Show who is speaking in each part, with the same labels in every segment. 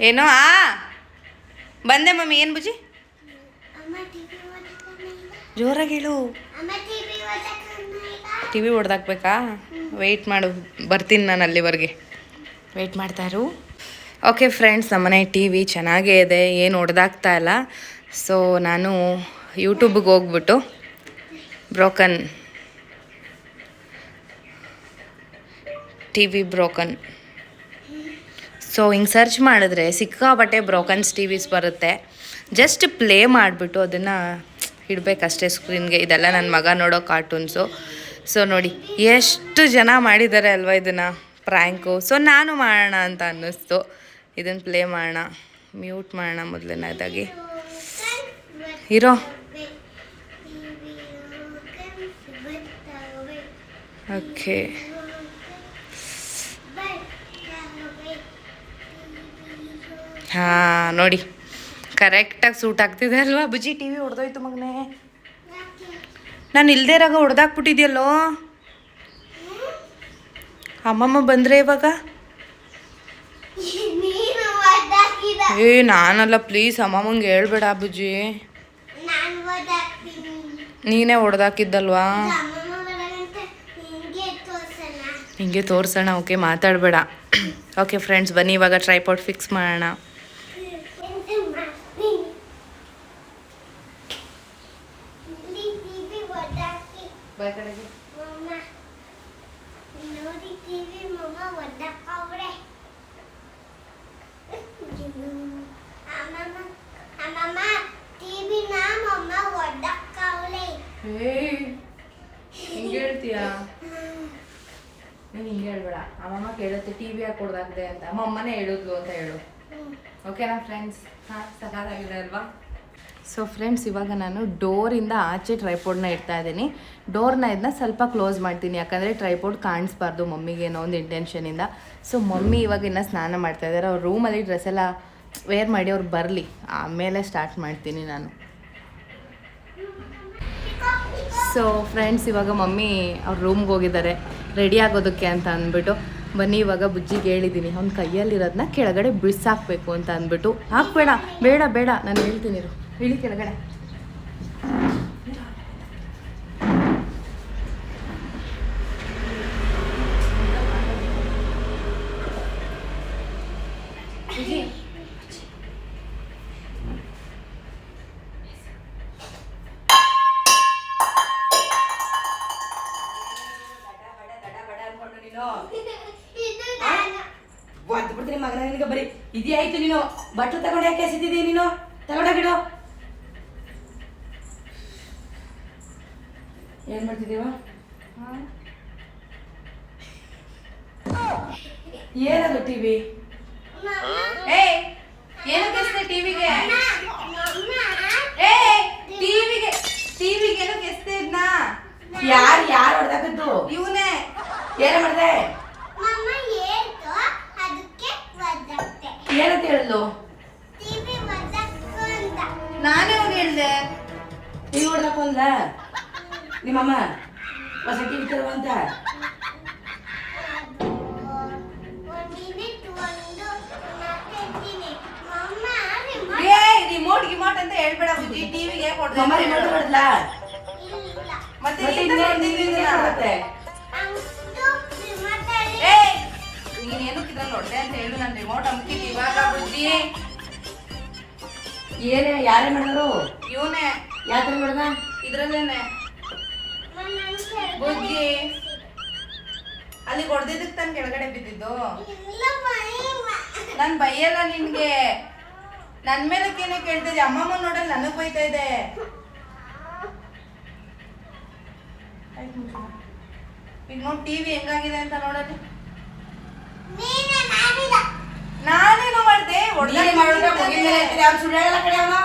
Speaker 1: ಏನೋ ಆ? ಬಂದೆ ಮಮ್ಮಿ ಏನು
Speaker 2: ಬುಜಿ
Speaker 1: ಜೋರಾಗಿ ಹೇಳು. T V ಹೊಡೆದಾಕ್ಬೇಕಾ? ವೆಯ್ಟ್ ಮಾಡು ಬರ್ತೀನಿ ನಾನು ಅಲ್ಲಿವರೆಗೆ. ವೆಯ್ಟ್ ಮಾಡ್ತಾರು ಓಕೆ ಫ್ರೆಂಡ್ಸ್ ನಮ್ಮನೆ ಟಿ ವಿ ಚೆನ್ನಾಗೇ ಇದೆ ಏನು ಹೊಡೆದಾಗ್ತಾ ಇಲ್ಲ. ಸೊ ನಾನು ಯೂಟ್ಯೂಬಿಗೆ ಹೋಗ್ಬಿಟ್ಟು broken T V broken so ಹಿಂಗೆ ಸರ್ಚ್ ಮಾಡಿದ್ರೆ ಸಿಕ್ಕಾಪಟ್ಟೆ ಬ್ರೋಕನ್ಸ್ ಟಿ ವಿಸ್ ಬರುತ್ತೆ. ಜಸ್ಟ್ ಪ್ಲೇ ಮಾಡಿಬಿಟ್ಟು ಅದನ್ನು ಇಡಬೇಕಷ್ಟೇ ಸ್ಕ್ರೀನ್ಗೆ ಇದೆಲ್ಲ ನನ್ನ ಮಗ ನೋಡೋ ಕಾರ್ಟೂನ್ಸು ಸೊ ನೋಡಿ, ಎಷ್ಟು ಜನ ಮಾಡಿದ್ದಾರೆ ಅಲ್ವಾ ಇದನ್ನು? ಪ್ರ್ಯಾಂಕು ಸೊ ನಾನು ಮಾಡೋಣ ಅಂತ ಅನ್ನಿಸ್ತು. ಇದನ್ನು ಪ್ಲೇ ಮಾಡೋಣ. ಮ್ಯೂಟ್ ಮಾಡೋಣ ಮೊದಲನೇದಾಗಿ. ಇರೋ. ಓಕೆ ಹಾಂ ನೋಡಿ. ಕರೆಕ್ಟಾಗಿ ಸೂಟ್ ಆಗ್ತಿದೆ ಅಲ್ವಾ? ಬುಜ್ಜಿ ಟಿ ವಿ ಹೊಡೆದೋಯ್ತು ಮಗನೇ. ನಾನು ಇಲ್ಲದೇ ಇರಾಗ ಹೊಡೆದಾಕ್ಬಿಟ್ಟಿದ್ಯಲ್ಲೋ? ಅಮ್ಮಮ್ಮ ಬಂದರೆ ಇವಾಗ? ಏ ನಾನಲ್ಲ ಪ್ಲೀಸ್ ಅಮ್ಮಮ್ಮಂಗೆ ಹೇಳ್ಬೇಡ ಬುಜ್ಜಿ.
Speaker 2: ನಾನು
Speaker 1: ಹೊಡೆದಾಕಿದ್ದಲ್ವಾ?
Speaker 2: ಹಿಂಗೆ ತೋರ್ಸೋಣ.
Speaker 1: ಓಕೆ ಮಾತಾಡಬೇಡ. ಓಕೆ ಫ್ರೆಂಡ್ಸ್ ಬನ್ನಿ ಇವಾಗ ಟ್ರೈಪಾಟ್ ಫಿಕ್ಸ್ ಮಾಡೋಣ
Speaker 2: ಎಂತ ಮಾಡ್ತೀನಿ ಇಲ್ಲಿ ಟಿವಿ ಓದಾಕಿ ಮಮ್ಮ ನೋಡಿ ಟಿವಿ ಮಮ್ಮ ಅಮ್ಮಮ್ಮ ಮಮ್ಮ ಓದಾಕವ್ರೆ
Speaker 1: ಹಿಂಗೆ ಹೇಳ್ತೀಯಾ? ನೀನು ಹಿಂಗೆ ಹೇಳ್ಬೇಡ. ಅಮ್ಮಮ್ಮ ಕೇಳುತ್ತೆ ಟಿವಿ ಯಾಕೆ ಹೊಡೆದಾಕ್ದೆ ಅಂತ. ಅಮ್ಮಮ್ಮನೇ ಹೇಳಿದ್ಲು ಅಂತ ಹೇಳು. ಓಕೆನಾ ಫ್ರೆಂಡ್ಸ್ ಹಾಂ ಸಕಾಲಾಗಿದೆ ಅಲ್ವಾ? ಸೊ ಫ್ರೆಂಡ್ಸ್ ಇವಾಗ ನಾನು ಡೋರಿಂದ ಆಚೆ ಟ್ರೈಪೋರ್ಡ್ನ ಇಡ್ತಾ ಇದ್ದೀನಿ. ಡೋರ್ನ ಇದನ್ನ ಸ್ವಲ್ಪ ಕ್ಲೋಸ್ ಮಾಡ್ತೀನಿ. ಯಾಕಂದರೆ ಟ್ರೈಪೋರ್ಡ್ ಕಾಣಿಸ್ಬಾರ್ದು ಮಮ್ಮಿಗೆ ಏನೋ ಒಂದು ಇಂಟೆನ್ಷನಿಂದ ಸೊ ಮಮ್ಮಿ ಇವಾಗ ಇನ್ನೂ ಸ್ನಾನ ಮಾಡ್ತಾ ಇದ್ದಾರೆ ಅವ್ರ ರೂಮಲ್ಲಿ ಡ್ರೆಸ್ ಎಲ್ಲ ವೇರ್ ಮಾಡಿ ಅವ್ರು ಬರಲಿ. ಆಮೇಲೆ ಸ್ಟಾರ್ಟ್ ಮಾಡ್ತೀನಿ ನಾನು. ಸೊ ಫ್ರೆಂಡ್ಸ್ ಇವಾಗ ಮಮ್ಮಿ ಅವ್ರ ರೂಮ್ಗೆ ಹೋಗಿದ್ದಾರೆ. ರೆಡಿ ಆಗೋದಕ್ಕೆ ಅಂತ ಅಂದ್ಬಿಟ್ಟು. ಬನ್ನಿ, ಇವಾಗ ಬುಜ್ಜಿಗೆ ಹೇಳಿದ್ದೀನಿ ಅವ್ನ ಕೈಯಲ್ಲಿರೋದನ್ನ ಕೆಳಗಡೆ ಬಿಡ್ಸಾಕ್ಬೇಕು ಅಂತ ಅಂದ್ಬಿಟ್ಟು. ಹಾಕ್ಬೇಡ, ಬೇಡ ಬೇಡ. ನಾನು ಹೇಳ್ತೀನಿ. ಇಳಿ ಕೆಳಗಡೆ.
Speaker 3: ಒದ್ದು ಬಿಡ್ತೀನಿ ಮಗನ ನಿನಗೆ ಬರೀ. ಇದೇ ಆಯ್ತು ನೀನು. ಬಟ್ಲು ತಗೊಂಡು ಯಾಕೆ ಎಸಿತಿದ್ದೀ ನೀನು? ತಗೊಂಡೋಗಿಡು ಏನ್ ಮಾಡ್ತಿದೀವ ಏನದು ಟಿವಿ?
Speaker 1: ಏನಕ್ಕೆ ಟಿವಿಗೆ? ಟಿವಿಗೆ ಟಿವಿಗೆ ಏನೋ ಎಸ್ತೆ ಇದ್ನ?
Speaker 3: ಯಾರು ಯಾರು ಹೊಡೆದಾಕದ್ದು?
Speaker 1: ಇವನೇ.
Speaker 3: ಏನ ಮಾಡ್ದೆ? ಏನಂತ ಹೇಳಿದ್ಲು?
Speaker 1: ನಾನೇ ಹೋಗಿ ಹೇಳ್ದೆ.
Speaker 3: ಟಿವಿ ಹೊಡೆದಪ್ಪ ಅಂದ ನಿಮ್ಮಮ್ಮ
Speaker 2: remote
Speaker 1: ಏ ರಿಮೋಟ್ ಗಿಮೋಟ್ ಅಂತ ಹೇಳ್ಬೇಡ ಬುಜ್ಜಿ. ಟಿವಿಗೆ
Speaker 3: ಮಮ್ಮ ರಿಮೋಟ್
Speaker 2: ಕೊಡ್ಲ
Speaker 1: ಮತ್ತೆ
Speaker 3: ಮತ್ತೆ
Speaker 1: ನಾನು. ಏನಕ್ಕೆ ಇದ್ರಲ್ಲಿ ಹೊಡ್ದೆ ಅಂತ ಹೇಳು. ನಾನು ರಿಮೋಟ್ ಅಮ್ಕಿದ್ ಇವಾಗ ಬುಜ್ಜಿ.
Speaker 3: ಏನೇ ಯಾರೇ ಮಾಡಿದ್ರು?
Speaker 1: ಇವನೇ.
Speaker 3: ಯಾತ್ರ ಮಾಡ್ದ?
Speaker 1: ಇದ್ರಲ್ಲೇನೆ. ಬುಜ್ಜಿ ಅಲ್ಲಿ ಹೊಡೆದಿದ್ದಕ್ಕೆ ತಾನು ಕೆಳಗಡೆ ಬಿದ್ದಿದ್ದು. ನಾನು ಬೈಯಲ್ಲ ನಿನ್ಗೆ. ನನ್ ಮೇಲಕ್ಕೇನೆ ಕೇಳ್ತಿದ್ದೆ. ಅಮ್ಮಮ್ಮ ನೋಡಲ್ ನನಗ್ ಬೈತಾ ಇದೆ. ಈಗ ನೋಡಿ ಟಿವಿ ಹೆಂಗಾಗಿದೆ ಅಂತ ನೋಡಲಿ
Speaker 2: ನೀನೇ ಮಾಡಿದ
Speaker 1: ನಾನೇನು ಮಾಡ್ದೆ?
Speaker 3: ಒಡ್ಲಿ ಮಾಡಿದ್ರೆ ಮುಗಿದ ಮೇಲೆ ಕಡೆ ಅವನು.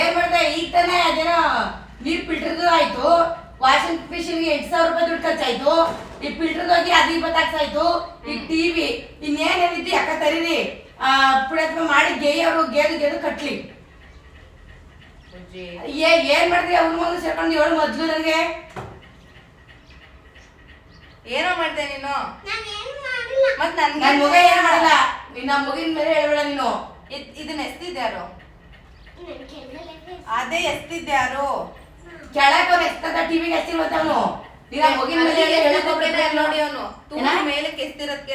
Speaker 3: ಏನ್ ಮಾಡ್ದೆ? ಈಗ ತಾನೇ ಅದೇನೋ ನೀರ್ ಫಿಲ್ಟರ್ದು ಆಯ್ತು. ವಾಷಿಂಗ್ ಮಿಷಿನ್ಗೆ ಎಂಟು ಸಾವಿರ ರೂಪಾಯಿ ದುಡ್ಡು ಖರ್ಚಾಯ್ತು. ಈ ಫಿಲ್ಟರ್ ಹೋಗಿ ಅದು ಇಪ್ಪತ್ತಾಗ್ಸಾಯ್ತು ಈಗ ಟಿವಿ ಇನ್ನೇನೇನಿದ್ದು ಯಾಕ ತರೀರಿ? ಆ ಪುಣ್ಯಾತ್ಮ ಮಾಡಿ ಗೇಯವರು ಗೇದು ಗೇದು ಕಟ್ಲಿ. ಏ ಏನ್ ಮಾಡಿದ್ರಿ ಅವ್ರ ಮಗು ಸೇರ್ಕೊಂಡು ಏಳು ಮೊದ್ಲು ನನಗೆ.
Speaker 1: ಏನೋ ಮಾಡ್ದೆ ನೀನು? ಮತ್ ನನ್ಗೆ
Speaker 3: ನನ್ ಮಗ ಏನ್ ಮಾಡಲ್ಲ. ನಿನ್ನ ಮಗಿನ ಮೇಲೆ ಹೇಳ್ಬೇಡ ನೀನು.
Speaker 1: ಇದ್- ಇದನ್ನ ಎಸ್ತಿದ್ಯಾರು
Speaker 2: ಯಾರು? ಅದೇ
Speaker 1: ಅದೇ ಎಸ್ತಿದ್ಯಾರು
Speaker 3: ಅವ್ನು. ಎತ್ತದ ಟಿವಿಗೆ ಎಷ್ಟಿರುವಂತ ಅವನು ನಿನ್ನ ಮೇಲೆ
Speaker 1: ನೋಡಿ ಅವನು. ತುಂಬಾ ಮೇಲೆ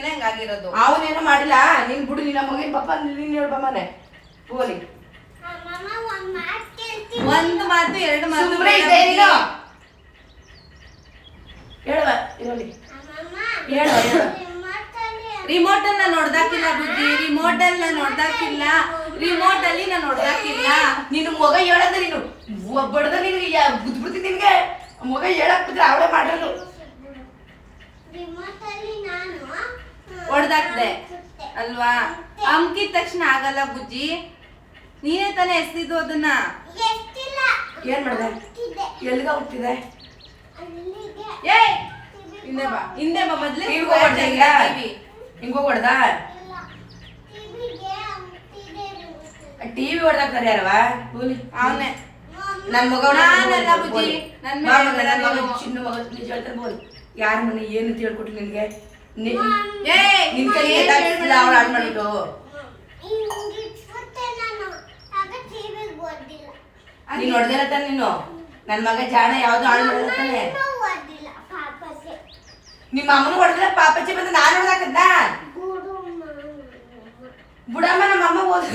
Speaker 1: ಹಂಗಾಗಿರೋದು
Speaker 3: ಅವನೇನು ಮಾಡಿಲ್ಲ? ನೀನ್ ಬಿಡು ನಿನ್ನ ಮಗಿನ ಪಪ್ಪ ನೀನ್ ಹೇಳ್ಬಮ್ಮನೆ ಮನೆ
Speaker 2: ಅಮ್ಮಮ್ಮ ಒಂದ್ ಮಾತ್
Speaker 1: ಎರಡು ಮಾತು
Speaker 3: ಸುಮ್ನೆ
Speaker 1: ಬೇಡ
Speaker 3: ಇದೆ ನೀನು.
Speaker 1: ಬುಜ್ಜಿ.
Speaker 3: ಹೇಳುವ ಇರೋಲಿ.
Speaker 2: ಅಮ್ಮಮ್ಮ
Speaker 3: ಹೇಳು ಹೇಳು
Speaker 2: ರಿಮೋಟ್
Speaker 1: ಅನ್ನ ನೋಡ್ದಾಕಿಲ್ಲ ಬುದ್ಧಿ. ರಿಮೋಟ್ ಅಲ್ಲಿ ನಾನು ನೋಡ್ದಾಕಿಲ್ಲ. ರಿಮೋಟ್ ಅಲ್ಲಿ ನಾನು ನೋಡ್ದಾಕಿಲ್ಲ.
Speaker 3: ನೀನು ಮಗ ಹೇಳದ ಬಡ್ದ ನಿನ್ಗೆ ಯಾ- ಬುದ್ಧಿ ಬುದ್ಧಿ ನಿನ್ಗೆ ಮಗ ಹೇಳಕ್ ಬಿದ್ರೆ ಅವಳೇ ಮಾಡಿರೋದು
Speaker 1: ಹೊಡ್ದಾಕ್ದೆ ಅಲ್ವಾ? ಅಮ್ಕಿದ ತಕ್ಷಣ ಆಗಲ್ಲ ಬುಜ್ಜಿ. ನೀನೇ ತಾನೇ ಎಸ್ತಿದ್ದು ಅದನ್ನ?
Speaker 3: ಏನ್ ಮಾಡ್ದೆ? ಎಲ್ಗ ಹುಟ್ಟಿದೆ?
Speaker 2: ಅಲ್ಲಿಗೆ.
Speaker 1: ಏ ಹಿಂದೆ ಬಾ. ಹಿಂದೆ ಬಾ ಮೊದ್ಲು
Speaker 3: ಹಿಂಗ
Speaker 1: TV.
Speaker 3: ಹಿಂಗ್
Speaker 2: ರಿಮೋಟ್.
Speaker 3: ಟಿವಿ ಹೊಡ್ದಾಕ್ತಾರೆ ಯಾರವ
Speaker 1: ಅವನೇ.
Speaker 3: ನನ್ ಮಗ
Speaker 1: ನಾನಲ್ಲ ನನ್ನ ಮೇಲೆ
Speaker 3: ನನ್ ಮಗ
Speaker 1: ನೀನು.
Speaker 3: ಚಿನ್ನ ಮಗ ನಿಜ ಹೇಳ್ತಾರೆ ಬೋಲ್. ಯಾರ ಮನೆ ಏನು ಅಂತ ಹೇಳ್ಕೊಟ್ಲಿ ನಿನ್ಗೆ? ನಿ-
Speaker 1: ಏ
Speaker 3: ನಿನ್ ಕೈ ಎತ್ತಾಕ್ಸಿಲ್ಲ ಅವ್ಳು ಹಾಳು ಮಾಡ್ಬಿಟ್ಟು
Speaker 2: ನೀನು
Speaker 3: ಹೊಡ್ದಿಲ್ಲ ತಾನೆ ನೀನು? ನನ್ನ ಮಗ ಜಾಣ ಯಾವ್ದು ಹಾಳು ಮಾಡಿಲ್ಲ ತಾನೆ ನಿಮ್ಮ ಅಮ್ಮನ ಹೊಡೆದ್ರೆ ಪಾಪಚ್ಚಿ ಬಂದು ನಾನು ಹೊಡೆದಾಕದ್ದ ಬುಡಮ್ಮ. ನಮ್ಮ ಅಮ್ಮ ಓದ್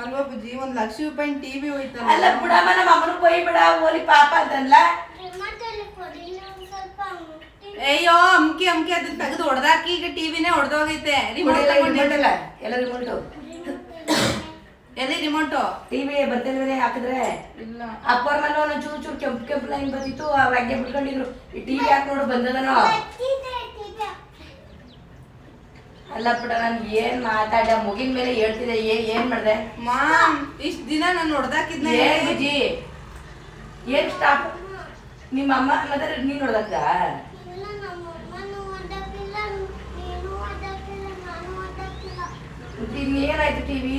Speaker 1: ಅಲ್ವಾ ಬುಜ್ಜಿ ಒಂದ್ ಲಕ್ಷ ರೂಪಾಯಿ ಟಿವಿ
Speaker 3: ಅಲ್ಲ ಬಿಡಮ್ಮ ನಮ್ಮ ಅಮ್ಮನ ಕೊಯ್ ಬಿಡ ಓಲಿ ಪಾಪ ಅಂತಲ್ಲ
Speaker 1: ಅಯ್ಯೋ ಅಮ್ಕಿ ಅಮ್ಕಿ ಅದನ್ನ ತೆಗೆದು ಹೊಡೆದಾಕಿ ಈಗ ಟಿವಿನೇ ಹೊಡೆದೋಗೈತೆ. ರಿಮೋಟ್ ತಗೊಂಡಿಲ್ಲ
Speaker 3: ಎಲ್ಲ ರಿಮೋಟ್
Speaker 1: ಎಲ್ಲಿ ರಿಮೋಟ್
Speaker 3: ಟಿವಿ ಬರ್ತಿದ್ರೆ ಹಾಕಿದ್ರೆ?
Speaker 1: ಇಲ್ಲ.
Speaker 3: ಅಪ್ಪವ್ರ ಮನೆ ಒಂದು ಚೂರು ಚೂರು ಕೆಂಪು ಕೆಂಪು ಲೈನ್ ಬಂದಿತ್ತು ಅವ್ರ ಹಂಗೆ ಬಿಟ್ಕೊಂಡಿದ್ರು. ಈ ಟಿವಿ ಹಾಕಿ ನೋಡು ಬಂದದನೋ? ಅಲ್ಲ ಬಿಡ ನಾನು ಏನ್ ಮಾತಾಡ ಮುಗಿನ ಮೇಲೆ ಹೇಳ್ತಿದ್ದೆ ಏ ಏನ್ ಮಾಡ್ದೆ?
Speaker 1: ಮಾಮ್ ಇಷ್ಟ ದಿನ ನಾನು ಹೊಡ್ದಾಕಿದ್ನ
Speaker 3: ಏನ್ ಬುಜ್ಜಿ? ಏನ್ ಸ್ಟಾಪ್ ನಿಮ್ಮ ಅಮ್ಮ ಮತ್ತೆ ನೀನ್
Speaker 2: ನೋಡ್ದಾಕ
Speaker 3: ಏನಾಯ್ತು ಟಿವಿ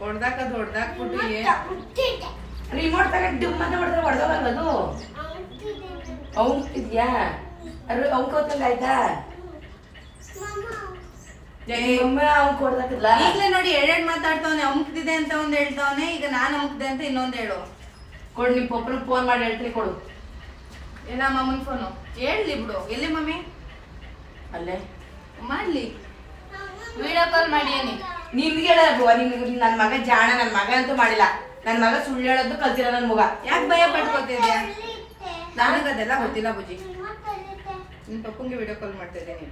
Speaker 1: ಹೊಡ್ದಾಕದ್ ಹೊಡ್ದಾಕ್ಬಿಟ್ಟು ಏನ್?
Speaker 2: ರಿಮೋಟ್
Speaker 3: ತಗೊಂಡ್ ಡುಮ್ ಅಂತ ಹೊಡೆದ್ರೆ
Speaker 2: ಹೊಡೆದವಲ್ವದು
Speaker 3: ಅವ್ನ್ ಇದ್ಯಾ ಅವ್ನ್ ಕೋತಂಗ ಆಯ್ತಾ
Speaker 2: ಮಮ್ಮ
Speaker 3: ಒಮ್ಮೆ ಅವ್ನ್ ಕೊಡ್ದಕ್ಕಲ್ಲ
Speaker 1: ಈಗ್ಲೇ ನೋಡಿ ಎರಡ್ ಮಾತಾಡ್ತಾವನೆ ಅಮುಕ್ತಿದೆ ಅಂತ ಒಂದ್ ಹೇಳ್ತಾವನೆ ಈಗ ನಾನ್ ಅಮುಕ್ದೆ ಅಂತ ಇನ್ನೊಂದ್ ಹೇಳು.
Speaker 3: ಕೊಡು ನಿಮ್ ಪಪ್ಪನ ಫೋನ್ ಮಾಡಿ ಹೇಳ್ತೀನಿ ಕೊಡು.
Speaker 1: ಏನ ಮಮ್ಮನ್ ಫೋನು ಹೇಳಿ ಬಿಡು. ಎಲ್ಲಿ ಮಮ್ಮಿ
Speaker 3: ಅಲ್ಲೇ.
Speaker 1: ಮಾಡ್ಲಿ. ವಿಡಿಯೋ ಕಾಲ್ ಮಾಡಿ ಏನಿ?
Speaker 3: ನಿನ್ಗೆ ಹೇಳಲ್ವ ನಿಮ್ಮ ನನ್ ಮಗ ಜಾಣ ನನ್ ಮಗ ಅಂತೂ ಮಾಡಿಲ್ಲ. ನನ್ ಮಗ ಸುಳ್ಳು ಹೇಳೋದು ಕಲ್ತಿಲ್ಲ ನನ್ ಮಗ.
Speaker 1: ಯಾಕೆ ಭಯ ಪಟ್ಕೋತಿದ್ಯ? ನನಗೆ ಅದೆಲ್ಲ ಗೊತ್ತಿಲ್ಲ ಬುಜ್ಜಿ. ನಿಮ್ ಪಪ್ಪಂಗೆ ವಿಡಿಯೋ ಕಾಲ್ ಮಾಡ್ತಾ ಇದ್ದೀನಿ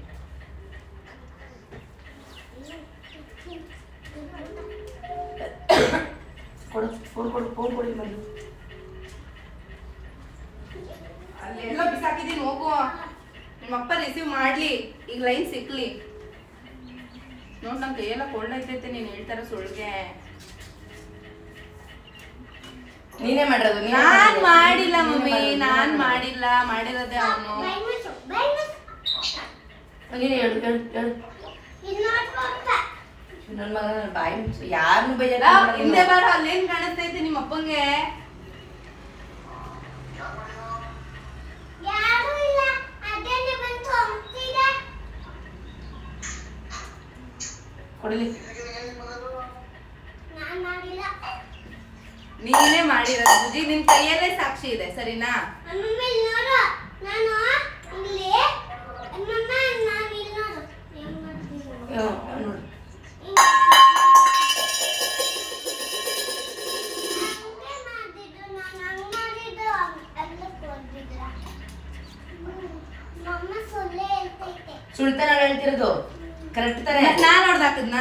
Speaker 3: ಕೊಡು ಕೊಡು ಕೊಡು ಫೋನ್ ಕೊಡಿ ಮರಿ
Speaker 1: ಅಲ್ಲೆಲ್ಲ ಬಿಸಾಕಿದೀನಿ ಹೋಗು. ನಿಮ್ಮಪ್ಪ ರಿಸೀವ್ ಮಾಡ್ಲಿ. ಈಗ ಲೈನ್ ಸಿಕ್ಲಿ. ನೋಡ್ ನಮ್ ಕೈಯೆಲ್ಲ ಕೊಳ್ಳೈತೈತೆ ನೀನ್ ಹೇಳ್ತಾರ ಸುಳ್ಗೆ.
Speaker 3: ನೀನೇ ಮಾಡಿರೋದು ನಾನು
Speaker 1: ಮಾಡಿಲ್ಲ ಮಮ್ಮಿ ನಾನು ಮಾಡಿಲ್ಲ ಮಾಡಿರೋದೇ ಅವನು.
Speaker 3: ನೀನೇ ಹೇಳು ಹೇಳು. ನನ್ ಮಗ ಬಾಯಿ ಮುಚ್ಚು. ಯಾರನ್ನು ಬೈಯಲ್ಲ
Speaker 1: ಹಿಂದೆ ಬಾರ ಅಲ್ಲೇನ್ ಕಾಣಿಸ್ತೈತೆ ನಿಮ್ಮ ಅಪ್ಪಂಗೆ?
Speaker 2: ಇಲ್ಲ. ಅದೇನೆ ಬಂತು ಹೋಗ್ತಿದೆ
Speaker 3: ಕೊಡಲಿ.
Speaker 2: ನಾನ್
Speaker 1: ಮಾಡಿರೋದು. ಬುಜಿ ನಿನ್ ಕೈಯಲ್ಲೇ ಸಾಕ್ಷಿ ಇದೆ ಸರಿನಾ?
Speaker 2: ನೋಡು ನಾನು ಇಲ್ಲಿ ಅಮ್ಮಮ್ಮ ನಾನು ಇಲ್ಲಿ ನೋಡು ಹೆಂಗ್ ಮಾಡ್ತೀನಿ ನೋಡು.
Speaker 3: ನೋಡು
Speaker 2: ಹಂಗೆ ಮಾಡಿದ್ದು ನಾನು ಹಂಗ್ ಮಾಡಿದ್ದು ಅಲ್ಲಕ್ಕೆ ಹೋಗಿದ್ರ ಮಮ್ಮ ಸುಳ್ಳೆ ಹೇಳ್ತೈತೆ
Speaker 3: ಸುಳ್ತಾನ ಹೇಳ್ತಿರೋದು ಕರೆಕ್ಟ್ ತಾನೆ
Speaker 1: ಮತ್ ನಾನ್ ಹೊಡ್ದಾಕದ್ನ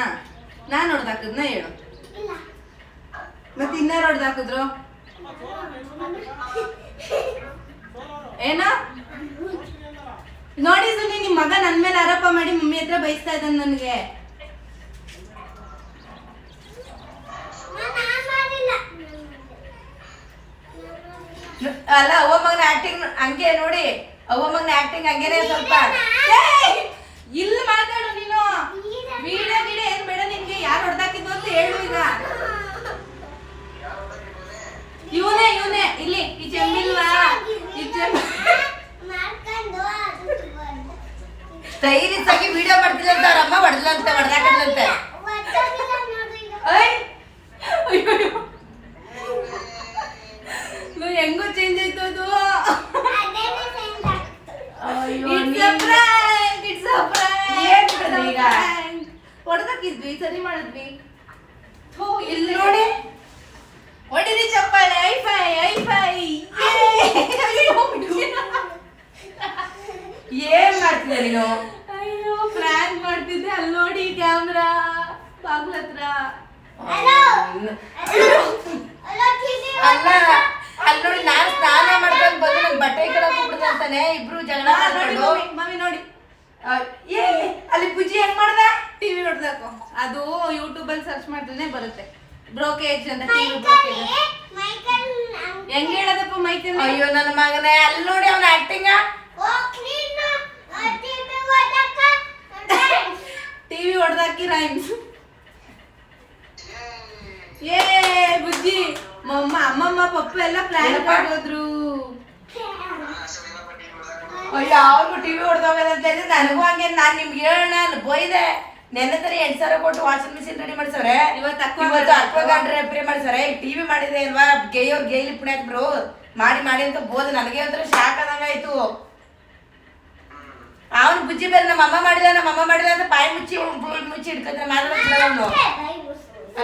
Speaker 1: ನಾನ್ ಹೊಡ್ದಾಕದ್ನ ಹೇಳು. ಮತ್ತೆ ಇನ್ನಾರು ಹೊಡ್ದಾಕಿದ್ರು ಏನ? ನೋಡಿ ಸುನಿ ನಿಮ್ ಮಗ ನನ್ ಮೇಲೆ ಆರೋಪ ಮಾಡಿ ಮಮ್ಮಿ ಹತ್ರ ಬೈಸ್ತಾ ಇದ್ದಾನೆ ನನ್ಗೆ.
Speaker 3: ಅಲ್ಲ, ಅವ್ವ ಮಗನ ಆಕ್ಟಿಂಗ್ ಹಂಗೆ ನೋಡಿ. ಅವ್ವ ಮಗನ ಆಕ್ಟಿಂಗ್ ಹಂಗೇನೆ ಸ್ವಲ್ಪ!
Speaker 1: ಇಲ್ಲಿ ಮಾತಾಡು ನೀನು ವಿಡಿಯೋ ಗಿಡ ಏನ್ ಬೇಡ ನಿನ್ಗೆ ಯಾರು ಹೊಡ್ದಾಕಿದ್ದು ಅಂತ ಹೇಳು ಈಗ. ಇವನೇ ಇವನೇ ಇಲ್ಲಿ ಈ ಜಮ್ಮಿಲ್ವಾ? ಈ ಚೆಂಬ
Speaker 2: ಮಾಡ್ಕೊಂಡು ಅದು ಬಂದು
Speaker 3: ಸ್ಟೈಲ್ ಸೈಲೆನ್ಸ್ ಆಗಿ ವಿಡಿಯೋ ಮಾಡ್ತಿಲ್ಲಂತ ಅವ್ರ ಅಮ್ಮ ಹೊಡೆದ್ಲಂತೆ ಹೊಡೆದಾಕದ್ಲಂತೆ.
Speaker 1: ಹೆಂಗೋ ಚೇಂಜ್ ಆಯ್ತು ಅದು? prank. ಸರಿ ಮಾಡಿದ್ವಿ. ಥೂ, ಇಲ್ಲಿ
Speaker 3: ನೋಡಿ.
Speaker 1: ಹೊಡಿರಿ ಚಪ್ಪಾಳೆ. ಐಫೈ ಐಫೈ
Speaker 3: ಏನ್ ಮಾಡ್ತಿದ್ದೆ ನೀನು?
Speaker 1: ಅಯ್ಯೋ ಪ್ಲಾನ್ ಮಾಡ್ತಿದ್ದೆ. ಅಲ್ಲಿ ನೋಡಿ ಕ್ಯಾಮ್ರಾ ಬಾಗ್ಲ ಹತ್ರ.
Speaker 2: ಅಲ್ಲ,
Speaker 3: ಅಲ್ಲ ನೋಡಿ ನಾನು ಸ್ನಾನ ಮಾಡ್ಕೊಂಡು ಬಂದು ನನ್ ಬಟ್ಟೆ ಕೆಳಗ್ ಹೋಗ್ಬಿಡ್ದಂತಾನೆ ಇಬ್ರು ಜಗಳ ಮಾಡ್ಕೊಂಡು
Speaker 1: ಮಮ್ಮಿ, ಮಮ್ಮಿ ನೋಡಿ
Speaker 3: ಆ, ಏ ಅಲ್ಲಿ ಪೂಜಿ ಹೆಂಗ್ ಮಾಡ್ದ
Speaker 1: ಟಿವಿ ಹೊಡ್ದಾಕು ಅದು ಯೂಟ್ಯೂಬ್ ಅಲ್ಲಿ ಸರ್ಚ್ ಮಾಡಿದ್ರೆ ಬರುತ್ತೆ. ಬ್ರೋಕೇಜ್ ಅಂತ
Speaker 2: ಮೈಕಲ್
Speaker 1: ಬ್ರೋಕೇಜ್ ಹೆಂಗ್ ಹೇಳದಪ್ಪ ಮೈಕಲ್
Speaker 3: ಅಯ್ಯೋ ನನ್ನ ಮಗನೇ ಅಲ್ಲಿ ನೋಡಿ ಅವನ ಆಕ್ಟಿಂಗ್
Speaker 1: ಟಿವಿ ಹೊಡೆದಾಕಿ ರೈಮ್ಸ್ ಏ ಬುಜ್ಜಿ ಮಮ್ಮ ಅಮ್ಮಮ್ಮ ಪಪ್ಪ ಎಲ್ಲ ಪ್ಲಾನ್? ಮಾಡೋದ್ರು
Speaker 3: ಅಯ್ಯೋ ಅವ್ರಿಗೂ ಟಿವಿ ಹೊಡೆದವಲ್ಲ ಅಂತ ಹೇಳಿದ್ರೆ ನನಗೂ ಹಂಗೆ ನಾನು ನಿಮ್ಗೆ ಹೇಳೋಣ ಬೈದೆ ನೆನ್ನೆ ತರ ಎಂಟ್ ಸಾವಿರ ಕೊಟ್ಟು ವಾಷಿಂಗ್ ಮಿಷಿನ್ ರೆಡಿ ಮಾಡ್ಸವ್ರೆ.
Speaker 1: ಇವತ್ತು aqua
Speaker 3: ಇವತ್ತು
Speaker 1: guard
Speaker 3: ಅಕ್ವಾ ಗಾರ್ಡ್ ರಿಪೇರಿ ಮಾಡ್ಸವ್ರೆ. ಟಿವಿ ಮಾಡಿದೆ ಅಲ್ವಾ? ಗೇಯೋರ್ ಗೇಲಿ ಹಾಕ್ಬ್ರು ಮಾಡಿ ಮಾಡಿ ಅಂತ ಬೋದು ನನಗೆ ಒಂಥರ ಶಾಕ್ ಆದಂಗ ಆಯ್ತು. ಅವನು ಬುಜ್ಜಿ ಬೇರೆ ನಮ್ಮ ಅಮ್ಮ ಮಾಡಿದ ನಮ್ಮ ಅಮ್ಮ ಮಾಡಿದ ಅಂತ ಬಾಯಿ ಮುಚ್ಚಿ ಮುಚ್ಚಿ ಇಟ್ಕೊಂಡ್ರೆ ಮಾತಾಡ್ತಿಲ್ಲ ಅವನು.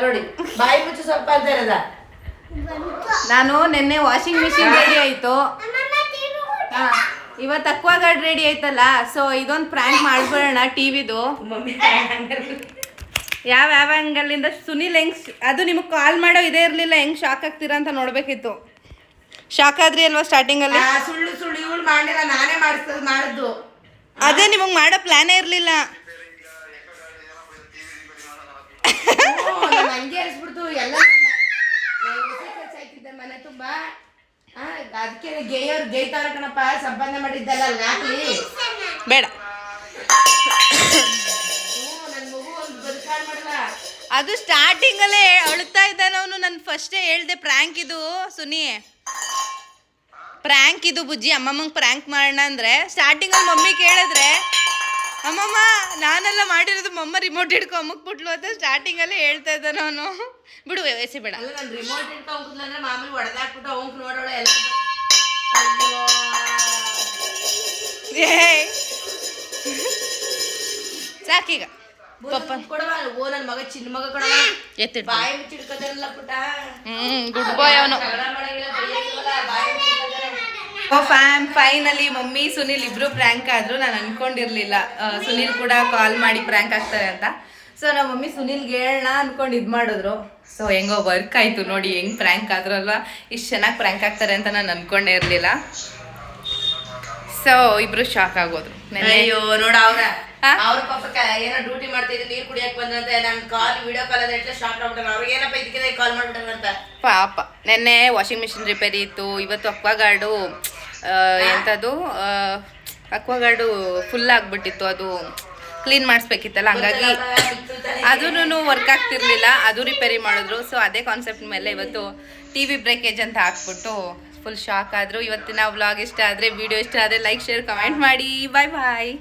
Speaker 3: ನೋಡಿ ಬಾಯಿ ಮುಚ್ಚಿ ಸ್ವಲ್ಪ ಅಂತ ಇರೋದ?
Speaker 1: ನಾನು ನಿನ್ನೆ ವಾಷಿಂಗ್ ಮಿಷಿನ್ ರೆಡಿ ಆಯ್ತು. ಇವತ್ತು ಅಕ್ವಾ ಗಾರ್ಡ್ ರೆಡಿ ಆಯ್ತಲ್ಲ ಸೊ ಇದೊಂದು ಪ್ರ್ಯಾಂಕ್ ಮಾಡ್ಬಿಡೋಣ ಟಿವಿದು. ಯಾವ ಯಾವ ಆ್ಯಂಗಲಿಂದ ಸುನಿಲ್ ಹೆಂಗ್ ಅದು ನಿಮಗೆ ಕಾಲ್ ಮಾಡೋ ಇದೇ ಇರಲಿಲ್ಲ ಹೆಂಗ್ ಶಾಕ್ ಆಗ್ತೀರಾ ಅಂತ ನೋಡ್ಬೇಕಿತ್ತು. ಶಾಕ್ ಆದ್ರಿ ಅಲ್ವಾ ಸ್ಟಾರ್ಟಿಂಗ್
Speaker 3: ಅಲ್ಲಿ? ಸುಳ್ಳು ಸುಳ್ಳು ಇವಳು ಮಾಡಿಲ್ಲ ನಾನೇ ಮಾಡಿಸ್ತದ ಮಾಡಿದ್ದು.
Speaker 1: ಅದೇ ನಿಮಗೆ ಮಾಡೋ ಪ್ಲಾನೇ ಇರಲಿಲ್ಲ
Speaker 3: ಹ್ಞೂ, ನಾನ್ ಹಂಗೆ ಅನ್ಸ್ಬಿಡ್ತು ಎಲ್ಲ ಆಯ್ತಿದ್ದೆ ಮನೆ ತುಂಬಾ ಅದಕ್ಕೆ ಗೇಯವ್ರು ಗೇಯ್ತಾರ ಕಣಪ್ಪ ಸಂಬಂಧ ಮಾಡಿದ್ದಲ್ಲ ಅಲ್ಲಿ
Speaker 1: ಬೇಡ. ಅದು ಸ್ಟಾರ್ಟಿಂಗ್ ಅಲ್ಲೇ ಅಳುತ್ತಾ ಇದ್ದಾನ ಅವನು. ನಾನು ಫಸ್ಟೇ ಹೇಳ್ದೆ ಪ್ರ್ಯಾಂಕ್ ಇದು ಸುನಿ. ಪ್ರ್ಯಾಂಕ್ ಇದು ಬುಜ್ಜಿ. ಅಮ್ಮಮ್ಮಂಗೆ ಪ್ರ್ಯಾಂಕ್ ಮಾಡೋಣ ಅಂದರೆ ಸ್ಟಾರ್ಟಿಂಗಲ್ಲಿ ಮಮ್ಮಿ ಕೇಳಿದ್ರೆ ಅಮ್ಮಮ್ಮ ನಾನೆಲ್ಲ ಮಾಡಿರೋದು ಮಮ್ಮ ರಿಮೋಟ್ ಹಿಡ್ಕೊ ಅಮ್ಮಕ್ಬಿಟ್ಲು ಅಂತ ಸ್ಟಾರ್ಟಿಂಗಲ್ಲೇ ಹೇಳ್ತಾ ಇದ್ದಾನ ಅವನು. ಬಿಡು ವಯಸ್ಸಿ ಬೇಡ.
Speaker 3: ಅಲ್ಲ ರಿಮೋಟ್ ಹಿಡ್ಕೊಂಡ್ರೆ ಅಂದ್ರೆ ಮಾಮೂಲಿ ಹೊಡೆದಾಕ್ಬಿಟ್ಟು ಅವ್ನು ನೋಡೋಳೆ ಎಲ್ಲ
Speaker 1: ಸಾಕೀಗ ಪಪ್ಪ
Speaker 3: ಕೊಡವ ಓ ನನ್ನ ಮಗ ಚಿನ್ನ ಮಗ ಕೊಡವ.
Speaker 1: ಎತ್ತಿಡ್
Speaker 3: ಬಾಯಿ ಮುಚ್ಚಿ ಇಟ್ಕೋತಾರಲ್ಲ ಪುಟ್ಟ.
Speaker 1: ಹ್ಮ್ ಗುಡ್ ಬಾಯ್ ಅವನು. ಫ್ಯಾಮ್ ಫೈನಲಿ ಮಮ್ಮಿ ಸುನಿಲ್ ಇಬ್ರು ಪ್ರ್ಯಾಂಕ್ ಆದ್ರು. ನಾನು ಅನ್ಕೊಂಡಿರ್ಲಿಲ್ಲ. ಸುನಿಲ್ ಕೂಡ ಕಾಲ್ ಮಾಡಿ ಪ್ರ್ಯಾಂಕ್ ಆಗ್ತಾರೆ ಅಂತ. ಸೊ ನಮ್ಮ ಮಮ್ಮಿ ಸುನಿಲ್ಗೆ ಹೇಳೋಣ ಅನ್ಕೊಂಡು ಇದು ಮಾಡಿದ್ರು. ಸೊ ಹೆಂಗೋ ವರ್ಕ್ ಆಯ್ತು ನೋಡಿ ಹೆಂಗೆ ಪ್ರ್ಯಾಂಕ್ ಆದ್ರಲ್ವ ಇಷ್ಟು ಚೆನ್ನಾಗಿ ಪ್ರ್ಯಾಂಕ್ ಆಗ್ತಾರೆ ಅಂತ ನಾನು ಅಂದ್ಕೊಂಡೇ ಇರಲಿಲ್ಲ. ಸೊ ಇಬ್ರು ಶಾಕ್ ಆಗೋದ್ರು. ನೆನ್ನೆ
Speaker 3: ಅಯ್ಯೋ ನೋಡ ಅವ್ರ? ಅವ್ರ ಪಾಪ ಏನೋ ಡ್ಯೂಟಿ ಮಾಡ್ತಿದ್ರು ನೀರು ಕುಡಿಯಕ್ ಬಂದಂತೆ ನನ್ ಕಾಲ್ ವಿಡಿಯೋ ಕಾಲ್ ಅದ ಎಟ್ಲ ಶಾಕ್ ಆಗ್ಬಿಟ್ಟಾರ ಅವ್ರಿಗೆ ಏನಪ್ಪ ಇದಕ್ಕೆ ಕಾಲ್ ಮಾಡ್ಬಿಟ್ಟಾರಂತ
Speaker 1: ಪಾಪ. ನೆನ್ನೆ ವಾಷಿಂಗ್ ಮಿಷಿನ್ ರಿಪೇರಿ ಇತ್ತು. ಇವತ್ತು ಅಕ್ವಾಗಾರ್ಡು ಎಂಥದ್ದು ಅಕ್ವಾಗಾರ್ಡು ಫುಲ್ ಆಗಿಬಿಟ್ಟಿತ್ತು ಅದು. ಕ್ಲೀನ್ ಮಾಡಿಸ್ಬೇಕಿತ್ತಲ್ಲ ಹಂಗಾಗಿ ಅದೂ ವರ್ಕ್ ಆಗ್ತಿರ್ಲಿಲ್ಲ ಅದು ರಿಪೇರಿ ಮಾಡಿದ್ರು. ಸೊ ಅದೇ ಕಾನ್ಸೆಪ್ಟ್ ಮೇಲೆ ಇವತ್ತು ಟಿ ವಿ ಬ್ರೇಕೇಜ್ ಅಂತ ಹಾಕ್ಬಿಟ್ಟು ಫುಲ್ ಶಾಕ್ ಆದರು. ಇವತ್ತಿನ ವ್ಲಾಗ್ ಇಷ್ಟ ಆದರೆ ವಿಡಿಯೋ ಇಷ್ಟ ಆದರೆ ಲೈಕ್ ಶೇರ್ ಕಮೆಂಟ್ ಮಾಡಿ. ಬಾಯ್ ಬಾಯ್